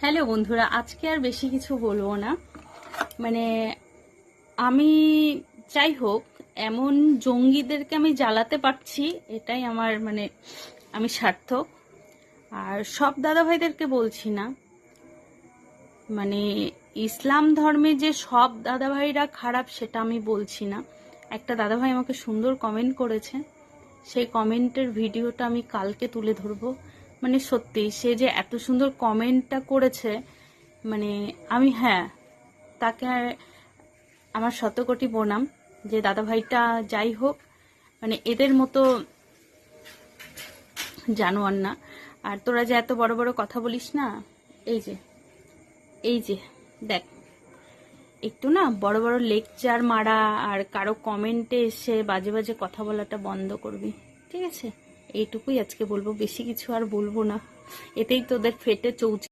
Hello বন্ধুরা, আজকে আর বেশি কিছু বলব না। মানে আমি যাই হোক, এমন জঙ্গিদেরকে আমি জ্বালাতে পারছি, এটাই আমার মানে আমি সার্থক। আর সব দাদাভাইদেরকে বলছি না। মানে ইসলাম ধর্মে যে সব দাদাভাইরা খারাপ, সেটা আমি বলছি না। একটা দাদাভাই আমাকে সুন্দর কমেন্ট করেছে। সেই কমেন্টের ভিডিওটা আমি কালকে তুলে ধরবো। মানে সত্যি সে যে এত সুন্দর কমেন্টটা করেছে মানে আমি হ্যাঁ তাকে আমার শতকোটি প্রণাম যে দাদাভাইটা যাই হোক মানে এদের মতো জানোয়ার না। আর তোরা যে এত বড় বড় কথা বলিস না, এই যে এই যে, দেখ, একটু না বড় বড় লেকচার মারা আর কারও কমেন্টে এসে বাজে বাজে কথা বলাটা বন্ধ করবি, ঠিক আছে? এইটুকুই আজকে বলব। বেশি কিছু আর বলব না। এতেই তোদের ফেটে চৌচি